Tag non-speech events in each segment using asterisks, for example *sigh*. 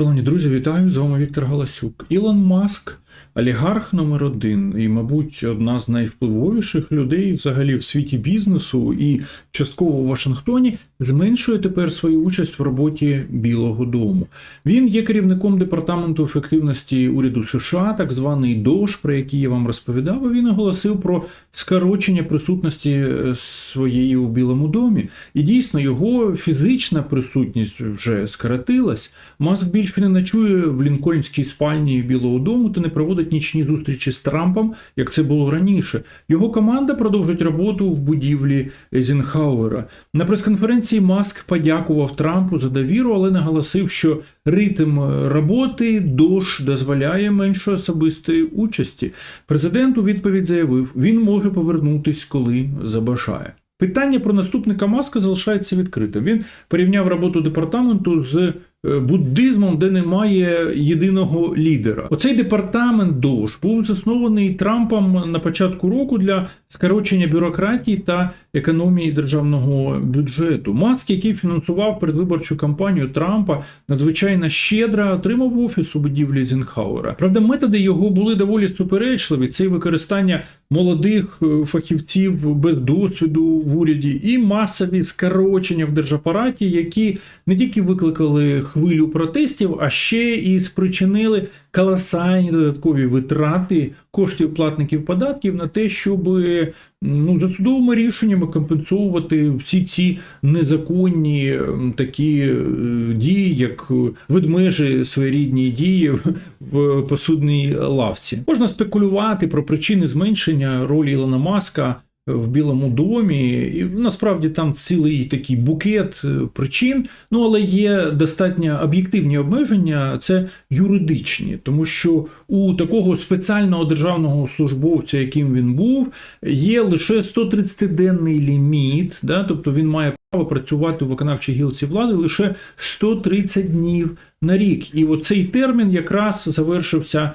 Шановні друзі, вітаю! З вами Віктор Галасюк. Ілон Маск, олігарх номер один, і, мабуть, одна з найвпливовіших людей взагалі в світі бізнесу і частково у Вашингтоні, зменшує тепер свою участь в роботі Білого Дому. Він є керівником департаменту ефективності уряду США, так званий ДОЖ, про який я вам розповідав. і Він оголосив про скорочення присутності е, своєї у Білому домі. І дійсно його фізична присутність вже скоротилась. Маск більше не ночує в лінкольнській спальні Білого Дому та не проводить нічні зустрічі з Трампом, як це було раніше. Його команда продовжить роботу в будівлі Ейзенхауера. На прес-конференції Маск подякував Трампу за довіру, але наголосив, що ритм роботи ДОЖ дозволяє меншої особистої участі. Президент у відповідь заявив, він може повернутись, коли забажає. Питання про наступника Маска залишається відкритим. Він порівняв роботу департаменту з е, буддизмом, де немає єдиного лідера. Оцей департамент ДОЖ був заснований Трампом на початку року для скорочення бюрократії та економії державного бюджету. Маск, який фінансував передвиборчу кампанію Трампа, надзвичайно щедро отримав офіс у будівлі Зінхауера. Правда, методи його були доволі суперечливі. Це використання молодих е, фахівців без досвіду в уряді і масові скорочення в держапараті, які не тільки викликали хвилю протестів, а ще і спричинили колосальні додаткові витрати коштів платників податків на те, щоб ну, за судовими рішеннями компенсовувати всі ці незаконні такі е, дії, як ведмежі своєрідні дії в посудній лавці. Можна спекулювати про причини зменшення ролі Ілона Маска в Білому домі, і насправді там цілий такий букет е, причин. Ну але є достатньо об'єктивні обмеження, це юридичні, тому що у такого спеціального державного службовця, яким він був, є лише 130-денний ліміт, да, тобто він має право працювати у виконавчій гілці влади лише 130 днів на рік. І оцей термін якраз завершився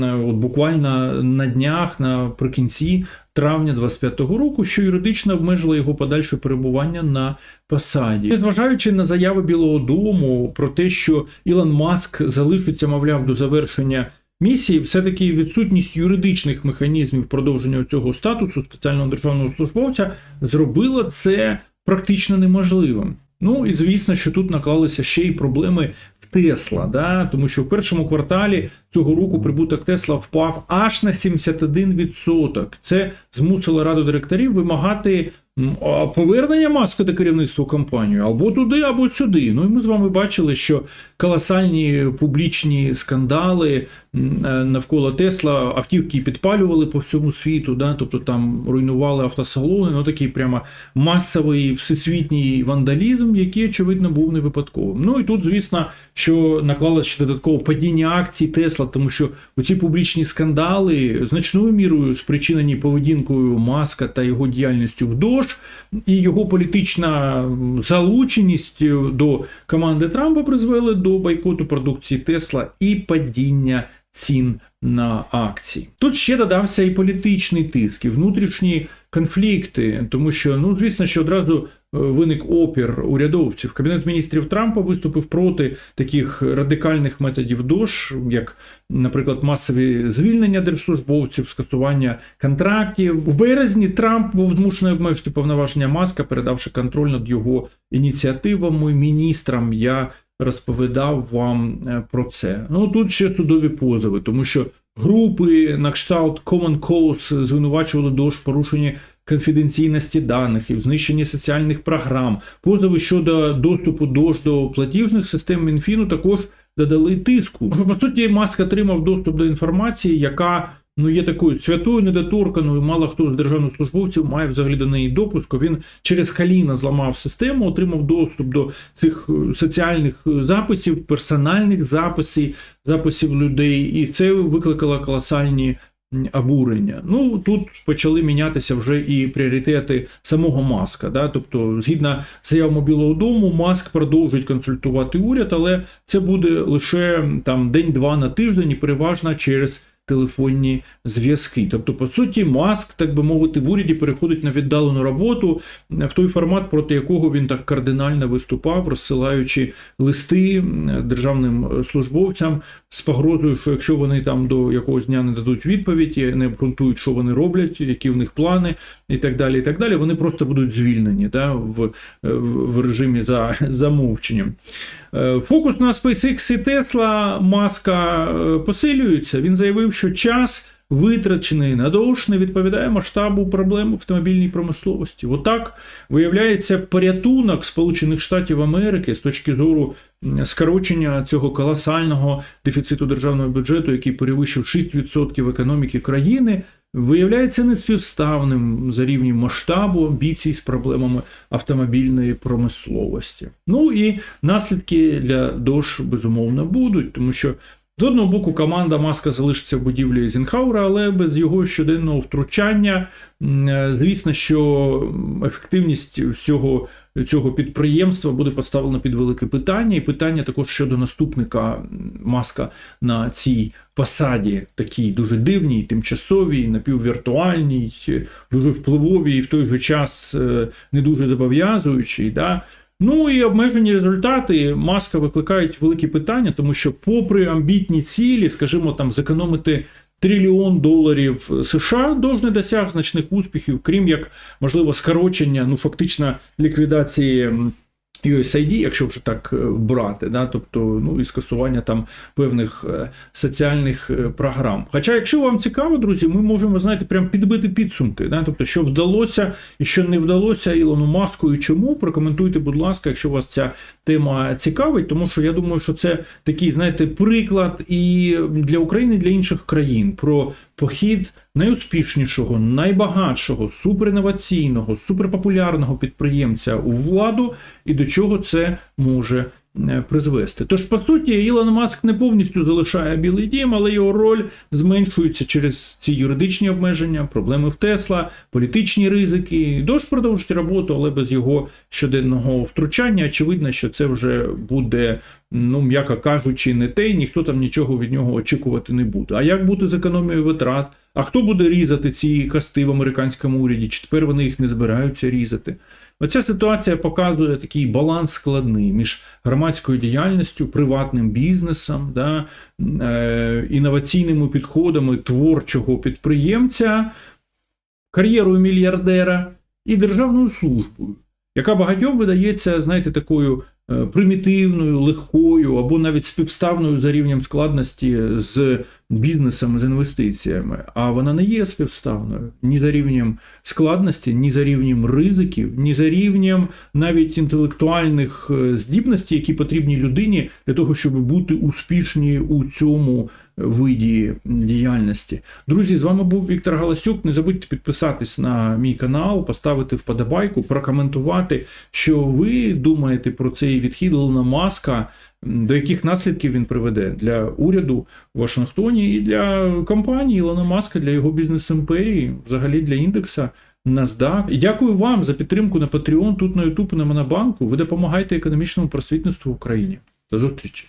от буквально на днях наприкінці травня 25-го року, що юридично обмежило його подальше перебування на посаді, незважаючи на заяви Білого Дому про те, що Ілон Маск залишиться, мовляв, до завершення. Місії все-таки відсутність юридичних механізмів продовження цього статусу спеціального державного службовця зробила це практично неможливим. Ну і звісно, що тут наклалися ще й проблеми в Тесла, да? тому що в першому кварталі цього року прибуток Тесла впав аж на 71%. Це змусило раду директорів вимагати повернення маска до керівництва компанії або туди, або сюди. Ну і ми з вами бачили, що колосальні публічні скандали навколо Тесла автівки підпалювали по всьому світу, да? тобто там руйнували автосалони, ну такий прямо масовий всесвітній вандалізм, який, очевидно, був не випадковим. Ну і тут, звісно, що наклалося ще додатково падіння акцій Тесла, тому що ці публічні скандали значною мірою спричинені поведінкою Маска та його діяльністю в ДОЖ, і його політична залученість до команди Трампа призвели до бойкоту продукції Тесла і падіння цін на акції. Тут ще додався і політичний тиск, і внутрішні конфлікти, тому що, ну звісно, що одразу виник опір урядовців. Кабінет міністрів Трампа виступив проти таких радикальних методів ДОЖ, як, наприклад, масові звільнення держслужбовців, скасування контрактів. У березні Трамп був змушений обмежити повноваження маска, передавши контроль над його ініціативами міністрам. Я розповідав вам е, про це. Ну тут ще судові позови, тому що групи на кшталт Common Cause звинувачували ДОЖ в порушенні конфіденційності даних і в знищенні соціальних програм. Позови щодо доступу ДОЖ до платіжних систем Мінфіну також додали тиску. По суті, Маск отримав доступ до інформації, яка ну є такою святою недоторканою. Мало хто з державних службовців має взагалі до неї допуску. Він через каліна зламав систему, отримав доступ до цих е, соціальних записів, персональних записів, записів людей, і це викликало колосальні обурення. Ну тут почали мінятися вже і пріоритети самого маска. Да? Тобто, згідно заявами Білого Дому, маск продовжить консультувати уряд, але це буде лише там день-два на тиждень і переважно через телефонні зв'язки. Тобто, по суті, Маск, так би мовити, в уряді переходить на віддалену роботу в той формат, проти якого він так кардинально виступав, розсилаючи листи державним службовцям з погрозою, що якщо вони там до якогось дня не дадуть відповідь, не обґрунтують, що вони роблять, які в них плани, і так далі. І так далі, вони просто будуть звільнені да, в, в режимі за *laughs* замовченням. Е, Фокус на SpaceX і Tesla Маска е, посилюється. Він заявив, що час. Витрачений надовж не відповідає масштабу проблем автомобільній промисловості. Отак виявляється порятунок Сполучених Штатів Америки з точки зору скорочення цього колосального дефіциту державного бюджету, який перевищив 6% економіки країни, виявляється неспівставним за рівнем масштабу амбіцій з проблемами автомобільної промисловості. Ну і наслідки для ДОЖ безумовно будуть, тому що. З одного боку, команда Маска залишиться в будівлі Зінхаура, але без його щоденного втручання, звісно, що ефективність всього цього підприємства буде поставлена під велике питання. І питання також щодо наступника Маска на цій посаді, такій дуже дивній, тимчасовій, напіввіртуальній, дуже впливовій і в той же час не дуже зобов'язуючій. Да? Ну і обмежені результати маска викликають великі питання, тому що, попри амбітні цілі, скажімо, там зекономити трильйон доларів США, не досяг значних успіхів, крім як можливо скорочення, ну фактично ліквідації. USAID, якщо вже так е, брати, да, тобто ну і скасування там певних е, соціальних е, програм. Хоча, якщо вам цікаво, друзі, ми можемо знаєте, прям підбити підсумки, да, тобто, що вдалося і що не вдалося Ілону Маску і чому. Прокоментуйте, будь ласка, якщо вас ця тема цікавить, тому що я думаю, що це такий, знаєте, приклад і для України, і для інших країн про похід найуспішнішого, найбагатшого, суперінноваційного, суперпопулярного підприємця у владу і до чого це може призвести. Тож, по суті, Ілон Маск не повністю залишає Білий Дім, але його роль зменшується через ці юридичні обмеження, проблеми в Тесла, політичні ризики. Дож продовжить роботу, але без його щоденного втручання. Очевидно, що це вже буде. Ну, м'яко кажучи, не те, ніхто там нічого від нього очікувати не буде. А як бути з економією витрат? А хто буде різати ці касти в американському уряді? Чи тепер вони їх не збираються різати? Оця ситуація показує такий баланс складний між громадською діяльністю, приватним бізнесом, да, е, інноваційними підходами творчого підприємця, кар'єрою мільярдера і державною службою, яка багатьом видається, знаєте, такою е, примітивною, легкою або навіть співставною за рівнем складності з бізнесом, з інвестиціями, а вона не є співставною ні за рівнем складності, ні за рівнем ризиків, ні за рівнем навіть інтелектуальних е, здібностей, які потрібні людині для того, щоб бути успішні у цьому виді діяльності. Друзі, з вами був Віктор Галасюк. Не забудьте підписатись на мій канал, поставити вподобайку, прокоментувати, що ви думаєте про цей відхід Ілона Маска. До яких наслідків він приведе для уряду в Вашингтоні і для компанії Ілона Маска, для його бізнес-імперії, взагалі для індекса NASDAQ. І дякую вам за підтримку на Patreon, тут на YouTube на Монобанку. Ви допомагаєте економічному просвітництву в Україні. До зустрічі!